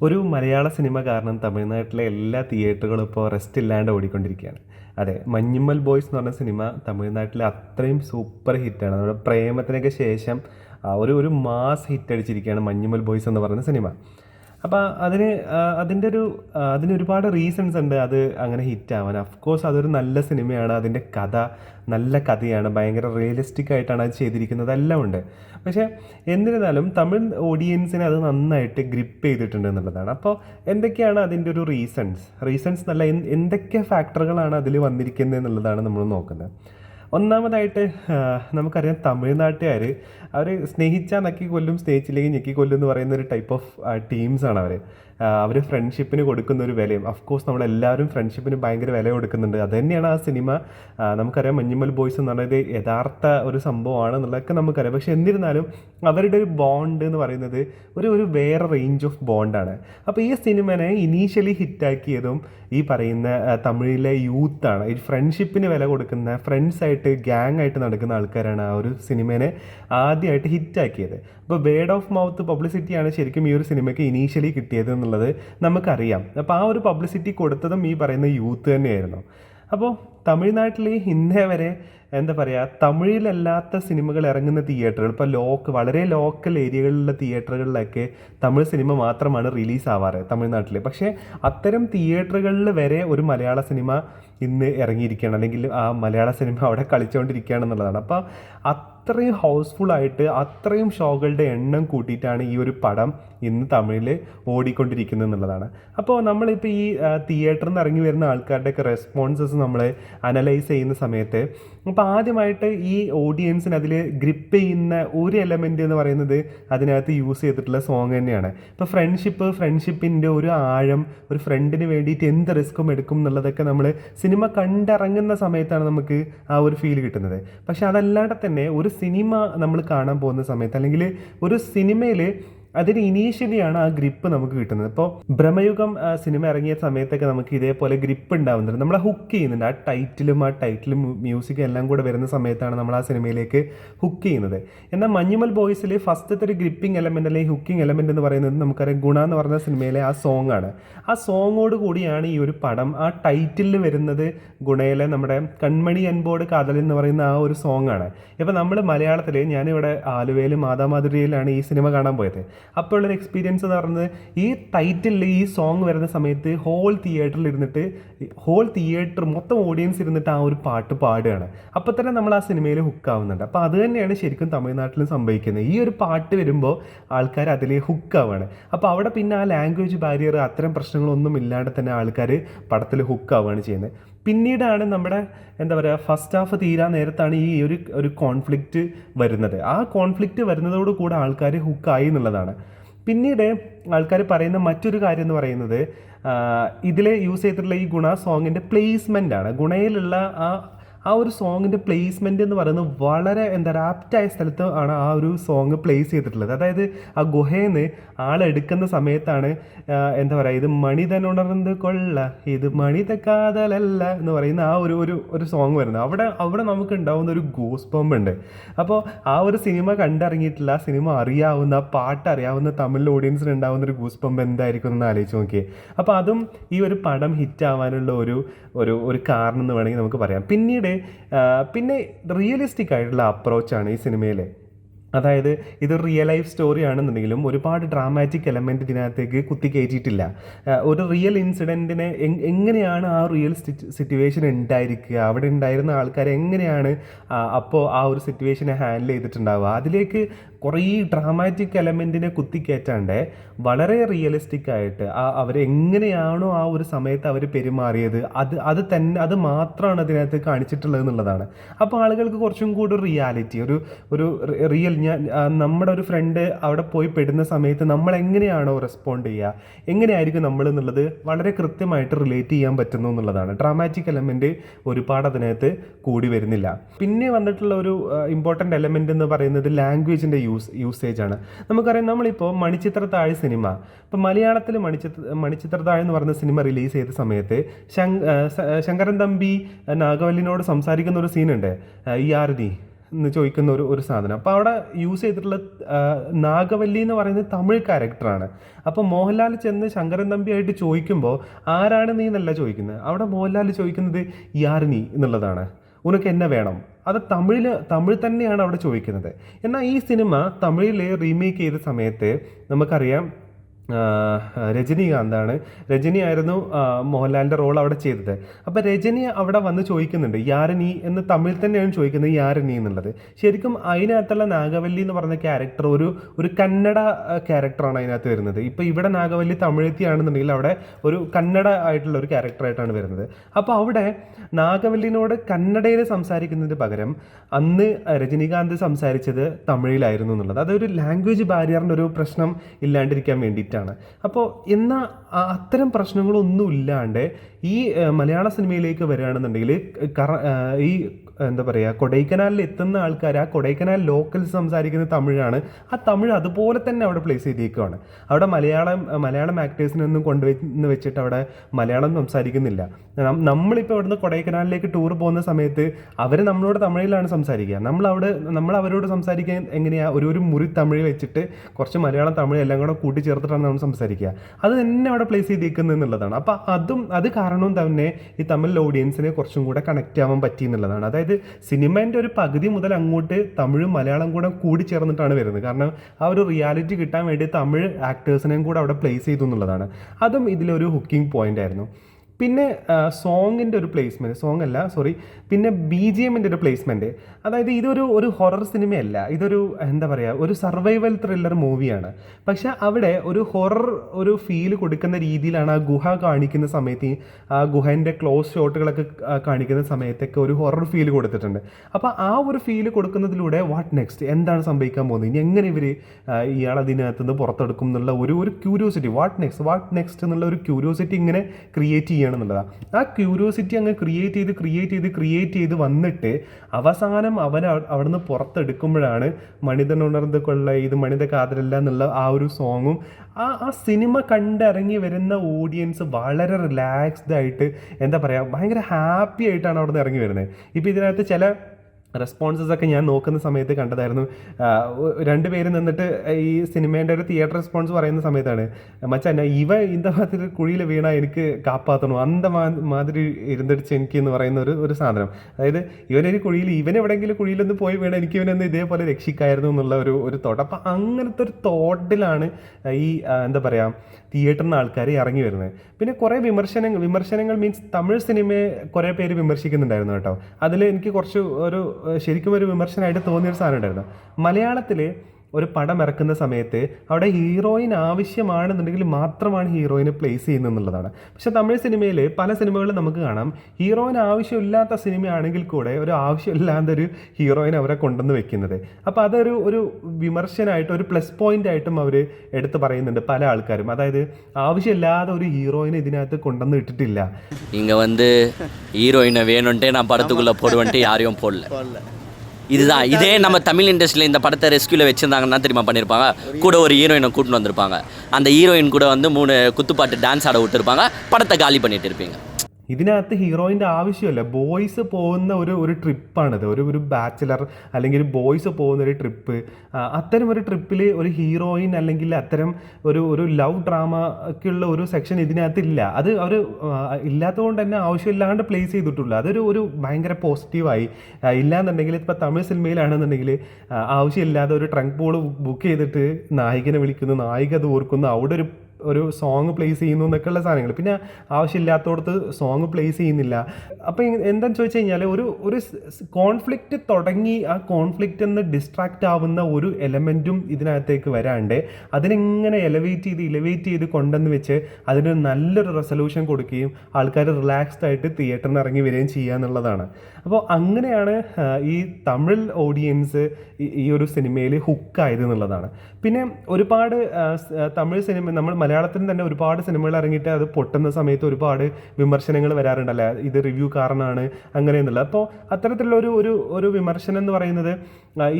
ഒരു മലയാള സിനിമ കാരണം തമിഴ്നാട്ടിലെ എല്ലാ തിയേറ്ററുകളും ഇപ്പോൾ റെസ്റ്റ് ഇല്ലാണ്ട് ഓടിക്കൊണ്ടിരിക്കുകയാണ്. അതെ മഞ്ഞുമ്മൽ ബോയ്സ് എന്ന് പറഞ്ഞ സിനിമ തമിഴ്നാട്ടിലെ അത്രയും സൂപ്പർ ഹിറ്റാണ് നമ്മുടെ പ്രേമത്തിനൊക്കെ ശേഷം ഒരു ഒരു മാസ് ഹിറ്റ് അടിച്ചിരിക്കുകയാണ് മഞ്ഞുമ്മൽ ബോയ്സ് എന്ന് പറയുന്ന സിനിമ. അപ്പോൾ അതിന് അതിന്റെ ഒരു അതിന് ഒരുപാട് റീസൺസ് ഉണ്ട് അത് അങ്ങനെ ഹിറ്റ് ആവാൻ. അഫ്കോഴ്സ് അതൊരു നല്ല സിനിമയാണ് അതിന്റെ കഥ നല്ല കഥയാണ് ഭയങ്കര റിയലിസ്റ്റിക് ആയിട്ടാണ് അത് ചെയ്തിരിക്കുന്നത് എല്ലാം ഉണ്ട്. പക്ഷേ എന്നിരുന്നാലും തമിഴ് ഓഡിയൻസിനെ അത് നന്നായിട്ട് ഗ്രിപ്പ് ചെയ്തിട്ടുണ്ട് എന്നുള്ളതാണ്. അപ്പോൾ എന്തൊക്കെയാണ് അതിന്റെ ഒരു റീസൺസ് റീസൺസ് നല്ല എന്തൊക്കെ ഫാക്ടറുകളാണ് അതിൽ വന്നിരിക്കുന്നത് എന്നുള്ളതാണ് നമ്മൾ നോക്കുന്നത്. ഒന്നാമതായിട്ട് നമുക്കറിയാം തമിഴ്നാട്ടുകാർ അവർ സ്നേഹിച്ചാൽ നക്കി കൊല്ലും സ്നേഹിച്ചില്ലെങ്കിൽ ഞെക്കി കൊല്ലും എന്ന് പറയുന്ന ഒരു ടൈപ്പ് ഓഫ് ടീംസാണ് അവർ അവർ ഫ്രണ്ട്ഷിപ്പിന് കൊടുക്കുന്ന ഒരു വിലയും. അഫ്കോഴ്സ് നമ്മളെല്ലാവരും ഫ്രണ്ട്ഷിപ്പിന് ഭയങ്കര വില കൊടുക്കുന്നുണ്ട്. അത് തന്നെയാണ് ആ സിനിമ നമുക്കറിയാം മഞ്ഞുമ്മൽ ബോയ്സ് എന്ന് പറയുന്നത് യഥാർത്ഥ ഒരു സംഭവമാണ് എന്നുള്ളതൊക്കെ നമുക്കറിയാം. പക്ഷേ എന്നിരുന്നാലും അവരുടെ ഒരു ബോണ്ട് എന്ന് പറയുന്നത് ഒരു ഒരു വേറെ റേഞ്ച് ഓഫ് ബോണ്ടാണ് അപ്പോൾ ഈ സിനിമനെ ഇനീഷ്യലി ഹിറ്റാക്കിയതും ഈ പറയുന്ന തമിഴിലെ യൂത്താണ് ഈ ഫ്രണ്ട്ഷിപ്പിന് വില കൊടുക്കുന്ന ഫ്രണ്ട്സ് ആയിട്ട് ഗ്യാങ് ആയിട്ട് നടക്കുന്ന ആൾക്കാരാണ് ആ ഒരു സിനിമേനെ ആദ്യമായിട്ട് ഹിറ്റാക്കിയത് അപ്പോൾ വേർഡ് ഓഫ് മൗത്ത് പബ്ലിസിറ്റിയാണ് ശരിക്കും ഈ ഒരു സിനിമയ്ക്ക് ഇനീഷ്യലി കിട്ടിയത് എന്നുള്ളത് നമുക്കറിയാം. അപ്പോൾ ആ ഒരു പബ്ലിസിറ്റി കൊടുത്തതും ഈ പറയുന്ന യൂത്ത് തന്നെയായിരുന്നു. അപ്പോൾ തമിഴ്നാട്ടിൽ ഇന്നേ വരെ എന്താ പറയുക തമിഴിലല്ലാത്ത സിനിമകൾ ഇറങ്ങുന്ന തിയേറ്ററുകൾ ഇപ്പോൾ ലോക്ക് വളരെ ലോക്കൽ ഏരിയകളിലുള്ള തിയേറ്ററുകളിലൊക്കെ തമിഴ് സിനിമ മാത്രമാണ് റിലീസ് ആവാറ് തമിഴ്നാട്ടിൽ. പക്ഷേ അത്തരം തിയേറ്ററുകളിൽ വരെ ഒരു മലയാള സിനിമ ഇന്ന് ഇറങ്ങിയിരിക്കുകയാണ്. അല്ലെങ്കിൽ ആ മലയാള സിനിമ അവിടെ കളിച്ചുകൊണ്ടിരിക്കുകയാണെന്നുള്ളതാണ് അപ്പോൾ അത്രയും ഹൗസ്ഫുൾ ആയിട്ട് അത്രയും ഷോകളുടെ എണ്ണം കൂട്ടിയിട്ടാണ് ഈ ഒരു പടം ഇന്ന് തമിഴിൽ ഓടിക്കൊണ്ടിരിക്കുന്നത് എന്നുള്ളതാണ്. അപ്പോൾ നമ്മളിപ്പോൾ ഈ തിയേറ്ററിൽ നിന്ന് ഇറങ്ങി വരുന്ന ആൾക്കാരുടെയൊക്കെ റെസ്പോൺസസ് നമ്മൾ അനലൈസ് ചെയ്യുന്ന സമയത്ത് അപ്പോൾ ആദ്യമായിട്ട് ഈ ഓഡിയൻസിന് അതിൽ ഗ്രിപ്പ് ചെയ്യുന്ന ഒരു എലമെന്റ് എന്ന് പറയുന്നത് അതിനകത്ത് യൂസ് ചെയ്തിട്ടുള്ള സോങ് തന്നെയാണ്. ഇപ്പോൾ ഫ്രണ്ട്ഷിപ്പ് ഫ്രണ്ട്ഷിപ്പിന്റെ ഒരു ആഴം ഒരു ഫ്രണ്ടിന് വേണ്ടിയിട്ട് എന്ത് റിസ്ക്കും എടുക്കും എന്നുള്ളതൊക്കെ നമ്മൾ സിനിമ കണ്ടിറങ്ങുന്ന സമയത്താണ് നമുക്ക് ആ ഒരു ഫീൽ കിട്ടുന്നത്. പക്ഷെ അതല്ലാതെ തന്നെ ഒരു സിനിമ നമ്മൾ കാണാൻ പോകുന്ന സമയത്ത് അല്ലെങ്കിൽ ഒരു സിനിമയിൽ അതിന് ഇനീഷ്യലിയാണ് ആ ഗ്രിപ്പ് നമുക്ക് കിട്ടുന്നത്. ഇപ്പോൾ ഭ്രമയുഗം സിനിമ ഇറങ്ങിയ സമയത്തൊക്കെ നമുക്ക് ഇതേപോലെ ഗ്രിപ്പ് ഉണ്ടാവുന്നുണ്ട്. നമ്മളെ ഹുക്ക് ചെയ്യുന്നുണ്ട്. ആ ടൈറ്റിലും ആ ടൈറ്റിലും മ്യൂസിക്കും എല്ലാം കൂടെ വരുന്ന സമയത്താണ് നമ്മൾ ആ സിനിമയിലേക്ക് ഹുക്ക് ചെയ്യുന്നത്. എന്നാൽ മഞ്ഞുമൽ ബോയ്സിൽ ഫസ്റ്റത്തെ ഒരു ഗ്രിപ്പിംഗ് എലമെന്റ് അല്ലെങ്കിൽ ഹുക്കിംഗ് എലമെന്റ് എന്ന് പറയുന്നത് നമുക്കറിയാം ഗുണ എന്ന് പറഞ്ഞ സിനിമയിലെ ആ സോങ് ആണ്. ആ സോങ്ങോട് കൂടിയാണ് ഈ ഒരു പടം. ആ ടൈറ്റിലിൽ വരുന്നത് ഗുണയിലെ നമ്മുടെ കൺമണി അൻപോട് കാതൽ എന്ന് പറയുന്ന ആ ഒരു സോങ്ങാണ് ആണ്. ഇപ്പോൾ നമ്മൾ മലയാളത്തിൽ ഞാനിവിടെ ആലുവയിൽ മാതാമാധുരിയിലാണ് ഈ സിനിമ കാണാൻ പോയത്. അപ്പോൾ ഉള്ളൊരു എക്സ്പീരിയൻസ് എന്ന് പറയുന്നത് ഈ ടൈറ്റിലിൽ ഈ സോങ് വരുന്ന സമയത്ത് ഹോൾ തിയേറ്ററിൽ ഇരുന്നിട്ട് ഹോൾ തിയേറ്റർ മൊത്തം ഓഡിയൻസ് ഇരുന്നിട്ട് ആ ഒരു പാട്ട് പാടുകയാണ്. അപ്പോൾ തന്നെ നമ്മൾ ആ സിനിമയിൽ ഹുക്കാവുന്നുണ്ട് അപ്പോൾ അത് തന്നെയാണ് ശരിക്കും തമിഴ്നാട്ടിൽ സംഭവിക്കുന്നത്. ഈ ഒരു പാട്ട് വരുമ്പോൾ ആൾക്കാർ അതിൽ ഹുക്കാവാണ് അപ്പോൾ അവിടെ പിന്നെ ആ ലാംഗ്വേജ് ബാരിയർ അത്തരം പ്രശ്നങ്ങളൊന്നും ഇല്ലാണ്ട് തന്നെ ആൾക്കാർ പടത്തിൽ ഹുക്കാവുകയാണ് ചെയ്യുന്നത്. പിന്നീടാണ് നമ്മുടെ എന്താ പറയുക ഫസ്റ്റ് ഹാഫ് തീരാൻ നേരത്താണ് ഈ ഒരു ഒരു കോൺഫ്ലിക്റ്റ് വരുന്നത്. ആ കോൺഫ്ലിക്റ്റ് വരുന്നതോട് കൂടെ ആൾക്കാർ ഹുക്കായി എന്നുള്ളതാണ്. പിന്നീട് ആൾക്കാർ പറയുന്ന മറ്റൊരു കാര്യം എന്ന് പറയുന്നത് ഇതിൽ യൂസ് ചെയ്തിട്ടുള്ള ഈ ഗുണ സോങ്ങിന്റെ പ്ലേസ്മെന്റ് ആണ്. ഗുണയിലുള്ള ആ ആ ഒരു സോങ്ങിന്റെ പ്ലേസ്മെന്റ് എന്ന് പറയുന്നത് വളരെ എന്താ പറയുക ആപ്റ്റായ സ്ഥലത്ത് ആണ് ആ ഒരു സോങ് പ്ലേസ് ചെയ്തിട്ടുള്ളത്. അതായത് ആ ഗുഹയിൽ നിന്ന് ആളെടുക്കുന്ന സമയത്താണ് എന്താ പറയുക ഇത് മണിതനുണർന്ന് കൊള്ള ഇത് മണിത കാതലല്ല എന്ന് പറയുന്ന ആ ഒരു ഒരു ഒരു സോങ് വരുന്നത്. അവിടെ അവിടെ നമുക്ക് ഉണ്ടാവുന്ന ഒരു ഗോസ് പമ്പ് ഉണ്ട്. അപ്പോൾ ആ ഒരു സിനിമ കണ്ടിറങ്ങിയിട്ടില്ല ആ സിനിമ അറിയാവുന്ന പാട്ട് അറിയാവുന്ന തമിഴ് ഓഡിയൻസിന് ഉണ്ടാവുന്ന ഒരു ഗൂസ് പമ്പ് എന്തായിരിക്കും എന്ന് ആലോചിച്ച് നോക്കിയേ. അപ്പോൾ അതും ഈ ഒരു പടം ഹിറ്റ് ആവാനുള്ള ഒരു ഒരു ഒരു കാരണം എന്ന് വേണമെങ്കിൽ നമുക്ക് പറയാം. പിന്നീട് പിന്നെ റിയലിസ്റ്റിക് ആയിട്ടുള്ള അപ്രോച്ചാണ് ഈ സിനിമയിലെ അതായത് ഇത് റിയൽ ലൈഫ് സ്റ്റോറി ആണെന്നുണ്ടെങ്കിലും ഒരുപാട് ഡ്രാമാറ്റിക് എലമെന്റ് ഇതിനകത്തേക്ക് കുത്തി കയറ്റിയിട്ടില്ല ഒരു റിയൽ ഇൻസിഡന്റിനെ എങ്ങനെയാണ് ആ റിയൽ സിറ്റുവേഷൻ ഉണ്ടായിരിക്കുക? അവിടെ ഉണ്ടായിരുന്ന ആൾക്കാർ എങ്ങനെയാണ് അപ്പോൾ ആ ഒരു സിറ്റുവേഷനെ ഹാൻഡിൽ ചെയ്തിട്ടുണ്ടാവുക? അതിലേക്ക് കുറേ ഡ്രാമാറ്റിക് എലമെന്റിനെ കുത്തിക്കയറ്റാണ്ട് വളരെ റിയലിസ്റ്റിക് ആയിട്ട് ആ അവരെങ്ങനെയാണോ ആ ഒരു സമയത്ത് അവർ പെരുമാറിയത് അത് അത് തന്നെ അത് മാത്രമാണ് അതിനകത്ത് കാണിച്ചിട്ടുള്ളത് എന്നുള്ളതാണ്. അപ്പോൾ ആളുകൾക്ക് കുറച്ചും കൂടി റിയാലിറ്റി ഒരു ഒരു റിയൽ ഞാൻ നമ്മുടെ ഒരു ഫ്രണ്ട് അവിടെ പോയി പെടുന്ന സമയത്ത് നമ്മൾ എങ്ങനെയാണോ റെസ്പോണ്ട് ചെയ്യുക എങ്ങനെയായിരിക്കും നമ്മൾ എന്നുള്ളത് വളരെ കൃത്യമായിട്ട് റിലേറ്റ് ചെയ്യാൻ പറ്റുന്നു എന്നുള്ളതാണ്. ഡ്രാമാറ്റിക് എലമെന്റ് ഒരുപാട് അതിനകത്ത് കൂടി വരുന്നില്ല. പിന്നെ വന്നിട്ടുള്ള ഒരു ഇമ്പോർട്ടന്റ് എലമെന്റ് എന്ന് പറയുന്നത് ലാംഗ്വേജിന്റെ യൂസ് യൂസേജ് ആണ്. നമുക്കറിയാം നമ്മളിപ്പോൾ മണിച്ചിത്രത്താഴ് സിനിമ ഇപ്പോൾ മലയാളത്തിൽ മണിച്ചിത്ര മണിച്ചിത്രത്താഴ് എന്ന് പറയുന്ന സിനിമ റിലീസ് ചെയ്ത സമയത്ത് ശങ് ശങ്കരൻ തമ്പി നാഗവല്ലിനോട് സംസാരിക്കുന്ന ഒരു സീനുണ്ട് ഈ ഡി എന്ന് ചോദിക്കുന്ന ഒരു ഒരു സാധനം. അപ്പോൾ അവിടെ യൂസ് ചെയ്തിട്ടുള്ള നാഗവല്ലി എന്ന് പറയുന്നത് തമിഴ് ക്യാരക്ടറാണ് അപ്പോൾ മോഹൻലാൽ ചെന്ന് ശങ്കരൻ തമ്പിയായിട്ട് ചോദിക്കുമ്പോൾ ആരാണ് നീ എന്നല്ല ചോദിക്കുന്നത്. അവിടെ മോഹൻലാൽ ചോദിക്കുന്നത് യാർ നീ എന്നുള്ളതാണ്. ഉനക്ക് എന്നെ വേണം. അത് തമിഴിൽ തമിഴ് തന്നെയാണ് അവിടെ ചോദിക്കുന്നത്. എന്നാൽ ഈ സിനിമ തമിഴിൽ റീമേക്ക് ചെയ്ത സമയത്ത് നമുക്കറിയാം രജനീകാന്താണ്. രജനി ആയിരുന്നു മോഹൻലാലിന്റെ മോഹൻലാലിന്റെ റോൾ അവിടെ ചെയ്തത്. അപ്പോൾ രജനി അവിടെ വന്ന് ചോദിക്കുന്നുണ്ട് യാരനി എന്ന് തമിഴ് തന്നെയാണ് ചോദിക്കുന്നത് യാരനി എന്നുള്ളത്. ശരിക്കും അതിനകത്തുള്ള നാഗവല്ലി എന്ന് പറഞ്ഞ ക്യാരക്ടർ ഒരു ഒരു കന്നഡ ക്യാരക്ടറാണ് അതിനകത്ത് വരുന്നത്. ഇപ്പോൾ ഇവിടെ നാഗവല്ലി തമിഴെത്തിയാണെന്നുണ്ടെങ്കിൽ അവിടെ ഒരു കന്നഡ ആയിട്ടുള്ള ഒരു ക്യാരക്ടറായിട്ടാണ് വരുന്നത്. അപ്പോൾ അവിടെ നാഗവല്ലിനോട് കന്നഡയിൽ സംസാരിക്കുന്നതിന് പകരം അന്ന് രജനികാന്ത് സംസാരിച്ചത് തമിഴിലായിരുന്നു എന്നുള്ളത്. അതൊരു ലാംഗ്വേജ് ബാരിയറിന്റെ ഒരു പ്രശ്നം ഇല്ലാണ്ടിരിക്കാൻ വേണ്ടിയിട്ടാണ്. അപ്പോൾ എന്നാൽ അത്തരം പ്രശ്നങ്ങളൊന്നും ഇല്ലാണ്ട് ഈ മലയാള സിനിമയിലേക്ക് വരികയാണെന്നുണ്ടെങ്കിൽ ഈ എന്താ പറയുക കൊടൈക്കനാലിൽ എത്തുന്ന ആൾക്കാർ ആ കൊടൈക്കനാൽ ലോക്കൽസ് സംസാരിക്കുന്ന തമിഴാണ്. ആ തമിഴ് അതുപോലെ തന്നെ അവിടെ പ്ലേസ് ചെയ്തേക്കുവാണ്. അവിടെ മലയാളം മലയാളം ആക്ടേഴ്സിനൊന്നും കൊണ്ടുവന്ന് വെച്ചിട്ട് അവിടെ മലയാളം സംസാരിക്കുന്നില്ല. നമ്മളിപ്പോൾ ഇവിടുന്ന് കൊടൈക്കനാലിലേക്ക് ടൂർ പോകുന്ന സമയത്ത് അവർ നമ്മളോട് തമിഴിലാണ് സംസാരിക്കുക. നമ്മൾ അവിടെ നമ്മൾ അവരോട് സംസാരിക്കാൻ എങ്ങനെയാണ് ഒരു ഒരു മുറി തമിഴ് വെച്ചിട്ട് കുറച്ച് മലയാളം തമിഴ് എല്ലാം കൂടെ കൂട്ടിച്ചേർത്തിട്ടാണ് നമ്മൾ സംസാരിക്കുക. അത് തന്നെ അവിടെ പ്ലേസ് ചെയ്തേക്കുന്നത് എന്നുള്ളതാണ്. അപ്പോൾ അതും അത് കാരണവും തന്നെ ഈ തമിഴ് ഓഡിയൻസിനെ കുറച്ചും കൂടെ കണക്റ്റ് ആവാൻ പറ്റി എന്നുള്ളതാണ്. അതായത് സിനിമേന്റെ ഒരു പകുതി മുതൽ അങ്ങോട്ട് തമിഴും മലയാളം കൂടെ കൂടി ചേർന്നിട്ടാണ് വരുന്നത്. കാരണം ആ ഒരു റിയാലിറ്റി കിട്ടാൻ വേണ്ടി തമിഴ് ആക്ടേഴ്സിനെയും കൂടെ അവിടെ പ്ലേസ് ചെയ്തു എന്നുള്ളതാണ്. അതും ഇതിലൊരു ഹുക്കിംഗ് പോയിന്റ് ആയിരുന്നു. പിന്നെ സോങ്ങിന്റെ ഒരു പ്ലേസ്മെന്റ് സോങ് അല്ല സോറി പിന്നെ ബി ജി എമ്മിന്റെ ഒരു പ്ലേസ്മെന്റ് അതായത് ഇതൊരു ഒരു ഹൊറർ സിനിമയല്ല ഇതൊരു എന്താ പറയുക ഒരു സർവൈവൽ ത്രില്ലർ മൂവിയാണ് പക്ഷേ അവിടെ ഒരു ഹൊറർ ഒരു ഫീൽ കൊടുക്കുന്ന രീതിയിലാണ് ആ ഗുഹ കാണിക്കുന്ന സമയത്ത് ആ ഗുഹേന്റെ ക്ലോസ് ഷോട്ടുകളൊക്കെ കാണിക്കുന്ന സമയത്തൊക്കെ ഒരു ഹൊറർ ഫീൽ കൊടുത്തിട്ടുണ്ട്. അപ്പോൾ ആ ഒരു ഫീൽ കൊടുക്കുന്നതിലൂടെ വാട്ട് നെക്സ്റ്റ് എന്താണ് സംഭവിക്കാൻ പോകുന്നത്? ഇനി എങ്ങനെ ഇവർ ഇയാൾ അതിനകത്ത് നിന്ന് പുറത്തെടുക്കും എന്നുള്ള ഒരു ഒരു curiosity what next what next എന്നുള്ള ഒരു ക്യൂരിയോസിറ്റി ഇങ്ങനെ ക്രിയേറ്റ് ചെയ്യണം. എന്നുള്ളതാണ് ആ ക്യൂരിയോസിറ്റി അങ്ങ് ക്രിയേറ്റ് ചെയ്ത് ക്രിയേറ്റ് ചെയ്ത് ക്രിയേറ്റ് ചെയ്ത് വന്നിട്ട് അവസാനം അവൻ അവ- അവിടുന്ന് പുറത്തെടുക്കുമ്പോഴാണ് മണിതൻ ഉണർന്ന് കൊള്ള ഇത് മണിത കാതലല്ല എന്നുള്ള ആ ഒരു സോങ്ങും ആ ആ സിനിമ കണ്ടിറങ്ങി വരുന്ന ഓഡിയൻസ് വളരെ റിലാക്സ്ഡ് ആയിട്ട് എന്താ പറയുക ഭയങ്കര ഹാപ്പി ആയിട്ടാണ് അവിടെ നിന്ന് ഇറങ്ങി വരുന്നത്. ഇപ്പോൾ ഇതിനകത്ത് ചില റെസ്പോൺസസ് ഒക്കെ ഞാൻ നോക്കുന്ന സമയത്ത് കണ്ടതായിരുന്നു. രണ്ടുപേര് നിന്നിട്ട് ഈ സിനിമേന്റെ ഒരു തിയേറ്റർ റെസ്പോൺസ് പറയുന്ന സമയത്താണ്. മച്ചാൻ ഇവ ഇന്ത മാതിരി കുഴിയിൽ വീണാൽ എനിക്ക് കാപ്പാത്തണോ? അന്ത മാതിരി ഇരുന്നിടിച്ച് എനിക്ക് എന്ന് പറയുന്ന ഒരു ഒരു സാധനം. അതായത് ഇവനൊരു കുഴിയിൽ ഇവൻ എവിടെയെങ്കിലും കുഴിയിലൊന്ന് പോയി വീണാൽ എനിക്ക് ഇവനൊന്ന് ഇതേപോലെ രക്ഷിക്കായിരുന്നു എന്നുള്ള ഒരു ഒരു തോട്ട് അപ്പം അങ്ങനത്തെ ഒരു തോട്ടിലാണ് ഈ എന്താ പറയുക തിയേറ്ററിന് ആൾക്കാർ ഇറങ്ങി വരുന്നത്. പിന്നെ കുറേ വിമർശനങ്ങൾ വിമർശനങ്ങൾ മീൻസ് തമിഴ് സിനിമയെ കുറേ പേര് വിമർശിക്കുന്നുണ്ടായിരുന്നു കേട്ടോ. അതിൽ എനിക്ക് കുറച്ച് ഒരു ശരിക്കും ഒരു വിമർശനമായിട്ട് തോന്നിയൊരു സാധനം ഉണ്ടായിരുന്നു. മലയാളത്തിൽ ഒരു പടം ഇറക്കുന്ന സമയത്ത് അവിടെ ഹീറോയിൻ ആവശ്യമാണെന്നുണ്ടെങ്കിൽ മാത്രമാണ് ഹീറോയിനെ പ്ലേസ് ചെയ്യുന്നത് എന്നുള്ളതാണ് പക്ഷേ തമിഴ് സിനിമയിൽ പല സിനിമകളും നമുക്ക് കാണാം. ഹീറോയിൻ ആവശ്യമില്ലാത്ത സിനിമയാണെങ്കിൽ കൂടെ ഒരു ആവശ്യമില്ലാത്ത ഒരു ഹീറോയിൻ അവരെ കൊണ്ടുവന്ന് വെക്കുന്നത്. അപ്പോൾ അതൊരു ഒരു വിമർശനമായിട്ട് ഒരു പ്ലസ് പോയിന്റ് ആയിട്ടും അവർ എടുത്ത് പറയുന്നുണ്ട് പല ആൾക്കാരും. അതായത് ആവശ്യമില്ലാതെ ഒരു ഹീറോയിനെ ഇതിനകത്ത് കൊണ്ടുവന്ന് ഇട്ടിട്ടില്ല. ഇങ്ങനെ വന്ന് ഹീറോയിനെ വേണുണ്ടേ ഞാൻ പടത്തുക്കുള്ള പോടുവേണ്ടി ആരെയും പോലെ இதுதான். இதே நம்ம தமிழ் இண்டஸ்ட்ரியில் இந்த படத்தை ரெஸ்கியூவில் வச்சுருந்தாங்கன்னா தெரியுமா பண்ணியிருப்பாங்க கூட ஒரு ஹீரோயினை கூட்டின்னு வந்திருப்பாங்க. அந்த ஹீரோயின் கூட வந்து மூணு குத்துப்பாட்டு டான்ஸ் ஆட விட்டுருப்பாங்க. படத்தை காலி பண்ணிட்டு இருப்பீங்க. ഇതിനകത്ത് ഹീറോയിന്റെ ആവശ്യമില്ല. ബോയ്സ് പോകുന്ന ഒരു ഒരു ട്രിപ്പാണിത്. ഒരു ഒരു ബാച്ചിലർ അല്ലെങ്കിൽ ബോയ്സ് പോകുന്ന ഒരു ട്രിപ്പ്. അത്തരം ഒരു ട്രിപ്പിൽ ഒരു ഹീറോയിൻ അല്ലെങ്കിൽ അത്തരം ഒരു ഒരു ലവ് ഡ്രാമയ്ക്കുള്ള ഒരു സെക്ഷൻ ഇതിനകത്ത് ഇല്ല അത് അവർ ഇല്ലാത്തതുകൊണ്ട് തന്നെ ആവശ്യമില്ലാണ്ട് പ്ലേസ് ചെയ്തിട്ടുള്ളൂ. അതൊരു ഒരു ഭയങ്കര പോസിറ്റീവായി. ഇല്ലാന്നുണ്ടെങ്കിൽ ഇപ്പോൾ തമിഴ് സിനിമയിലാണെന്നുണ്ടെങ്കിൽ ആവശ്യമില്ലാതെ ഒരു ട്രങ്ക് ബോൾ ബുക്ക് ചെയ്തിട്ട് നായികനെ വിളിക്കുന്നു. നായിക അത് ഓർക്കുന്നു. അവിടെ ഒരു ഒരു സോങ് പ്ലേസ് ചെയ്യുന്നു എന്നൊക്കെയുള്ള സാധനങ്ങൾ. പിന്നെ ആവശ്യമില്ലാത്തടത്ത് സോങ് പ്ലേസ് ചെയ്യുന്നില്ല. അപ്പോൾ എന്താണെന്ന് ചോദിച്ചു കഴിഞ്ഞാൽ ഒരു ഒരു കോൺഫ്ലിക്റ്റ് തുടങ്ങി ആ കോൺഫ്ലിക്റ്റ് എന്ന് ഡിസ്ട്രാക്റ്റ് ആവുന്ന ഒരു എലമെന്റും ഇതിനകത്തേക്ക് വരാണ്ട് അതിനെങ്ങനെ എലവേറ്റ് ചെയ്ത് ഇലവേറ്റ് ചെയ്ത് കൊണ്ടെന്ന് വെച്ച് അതിന് നല്ലൊരു റെസൊല്യൂഷൻ കൊടുക്കുകയും ആൾക്കാർ റിലാക്സ്ഡ് ആയിട്ട് തിയേറ്ററിൽ ഇറങ്ങി വരികയും ചെയ്യുക എന്നുള്ളതാണ്. അപ്പോൾ അങ്ങനെയാണ് ഈ തമിഴ് ഓഡിയൻസ് ഈ ഒരു സിനിമയിൽ ഹുക്കായത് എന്നുള്ളതാണ്. പിന്നെ ഒരുപാട് തമിഴ് സിനിമ നമ്മൾ മലയാളത്തിൽ തന്നെ ഒരുപാട് സിനിമകൾ ഇറങ്ങിയിട്ട് അത് പൊട്ടുന്ന സമയത്ത് ഒരുപാട് വിമർശനങ്ങൾ വരാറുണ്ടല്ലേ? ഇത് റിവ്യൂ കാരണമാണ് അങ്ങനെ എന്നുള്ളത് അപ്പോൾ അത്തരത്തിലുള്ള ഒരു ഒരു ഒരു വിമർശനം എന്ന് പറയുന്നത്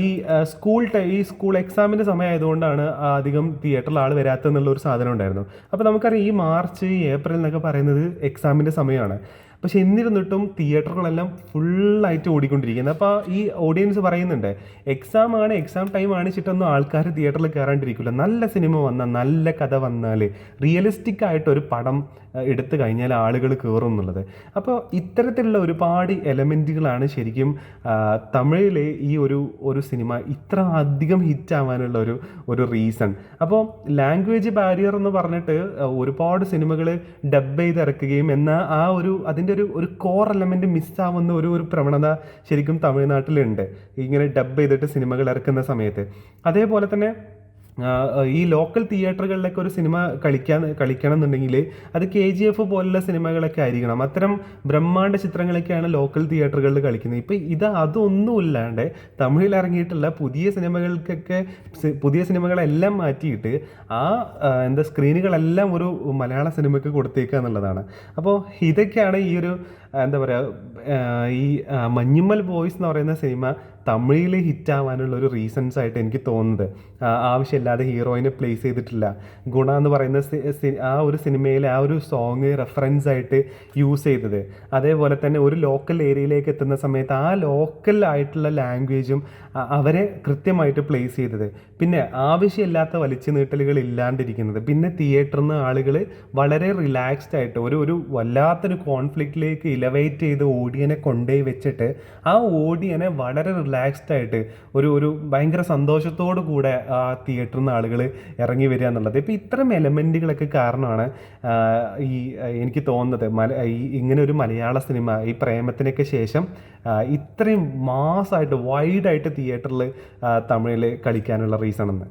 ഈ സ്കൂൾ ഈ സ്കൂൾ എക്സാമിന്റെ സമയമായതുകൊണ്ടാണ് അധികം തിയേറ്ററിൽ ആൾ വരാത്തെന്നുള്ള ഒരു സാധനം ഉണ്ടായിരുന്നു. അപ്പോൾ നമുക്കറിയാം ഈ മാർച്ച് ഏപ്രിൽ എന്നൊക്കെ പറയുന്നത് എക്സാമിന്റെ സമയമാണ്. പക്ഷെ എന്നിരുന്നിട്ടും തിയേറ്ററുകളെല്ലാം ഫുള്ളായിട്ട് ഓടിക്കൊണ്ടിരിക്കുന്നത്. അപ്പോൾ ഈ ഓഡിയൻസ് പറയുന്നുണ്ട് എക്സാം ആണ് എക്സാം ടൈം ആണിച്ചിട്ടൊന്നും ആൾക്കാർ തിയേറ്ററിൽ കയറാണ്ടിരിക്കില്ല നല്ല സിനിമ വന്നാൽ നല്ല കഥ വന്നാൽ റിയലിസ്റ്റിക് ആയിട്ട് ഒരു പടം എടുത്തു കഴിഞ്ഞാൽ ആളുകൾ കയറും എന്നുള്ളത്. അപ്പോൾ ഇത്തരത്തിലുള്ള ഒരുപാട് എലമെന്റുകളാണ് ശരിക്കും തമിഴിലെ ഈ ഒരു ഒരു സിനിമ ഇത്ര അധികം ഹിറ്റ് ആവാനുള്ള ഒരു ഒരു റീസൺ. അപ്പോൾ ലാംഗ്വേജ് ബാരിയർ എന്ന് പറഞ്ഞിട്ട് ഒരുപാട് സിനിമകൾ ഡബ് ചെയ്ത് ഇറക്കുകയും എന്നാൽ ആ ഒരു അതിന്റെ ഒരു ഒരു കോർ എലമെന്റ് മിസ്സാവുന്ന ഒരു ഒരു പ്രവണത ശരിക്കും തമിഴ്നാട്ടിലുണ്ട്. ഇങ്ങനെ ഡബ് ചെയ്തിട്ട് സിനിമകൾ ഇറക്കുന്ന സമയത്ത്. അതേപോലെ തന്നെ ഈ ലോക്കൽ തിയേറ്ററുകളിലൊക്കെ ഒരു സിനിമ കളിക്കാൻ കളിക്കണം എന്നുണ്ടെങ്കിൽ അത് കെ ജി എഫ് പോലുള്ള സിനിമകളൊക്കെ ആയിരിക്കണം. അത്തരം ബ്രഹ്മാണ്ഡ ചിത്രങ്ങളൊക്കെയാണ് ലോക്കൽ തിയേറ്ററുകളിൽ കളിക്കുന്നത്. ഇപ്പം ഇത് അതൊന്നുമില്ലാണ്ട് തമിഴിൽ ഇറങ്ങിയിട്ടുള്ള പുതിയ സിനിമകൾക്കൊക്കെ പുതിയ സിനിമകളെല്ലാം മാറ്റിയിട്ട് ആ എന്താ സ്ക്രീനുകളെല്ലാം ഒരു മലയാള സിനിമയ്ക്ക് കൊടുത്തേക്കുക എന്നുള്ളതാണ്. അപ്പോൾ ഇതൊക്കെയാണ് ഈ ഒരു എന്താ പറയുക ഈ മഞ്ഞുമ്മൽ ബോയ്സ് എന്ന് പറയുന്ന സിനിമ തമിഴിൽ ഹിറ്റ് ആവാനുള്ള ഒരു റീസൺസ് ആയിട്ട് എനിക്ക് തോന്നുന്നത്. ആവശ്യമില്ലാതെ ഹീറോയിനെ പ്ലേസ് ചെയ്തിട്ടില്ല. ഗുണ എന്ന് പറയുന്ന ആ ഒരു സിനിമയിലെ ആ ഒരു സോങ് റെഫറൻസ് ആയിട്ട് യൂസ് ചെയ്തത്. അതേപോലെ തന്നെ ഒരു ലോക്കൽ ഏരിയയിലേക്ക് എത്തുന്ന സമയത്ത് ആ ലോക്കൽ ആയിട്ടുള്ള ലാംഗ്വേജും അവരെ കൃത്യമായിട്ട് പ്ലേസ് ചെയ്തത്. പിന്നെ ആവശ്യമില്ലാത്ത വലിച്ചു നീട്ടലുകൾ ഇല്ലാണ്ടിരിക്കുന്നത്. പിന്നെ തിയേറ്ററിൽ നിന്ന് ആളുകൾ വളരെ റിലാക്സ്ഡ് ആയിട്ട് ഒരു ഒരു വല്ലാത്തൊരു കോൺഫ്ലിക്റ്റിലേക്ക് ഇലവേറ്റ് ചെയ്ത് ഓഡിയനെ കൊണ്ടുപോയി വെച്ചിട്ട് ആ ഓഡിയനെ വളരെ റിലാക്സ്ഡ് ആയിട്ട് ഒരു ഒരു ഭയങ്കര സന്തോഷത്തോടു കൂടെ ആ തിയേറ്ററിൽ നിന്ന് ആളുകൾ ഇറങ്ങി വരിക എന്നുള്ളത്. ഇപ്പോൾ ഇത്തരം എലമെന്റുകളൊക്കെ കാരണമാണ് ഈ എനിക്ക് തോന്നുന്നത് മല ഈ ഇങ്ങനെ ഒരു മലയാള സിനിമ ഈ പ്രേമത്തിനൊക്കെ ശേഷം ഇത്രയും മാസമായിട്ട് വൈഡായിട്ട് തിയേറ്ററിൽ തമിഴിൽ കളിക്കാനുള്ള റീസൺ എന്ന്.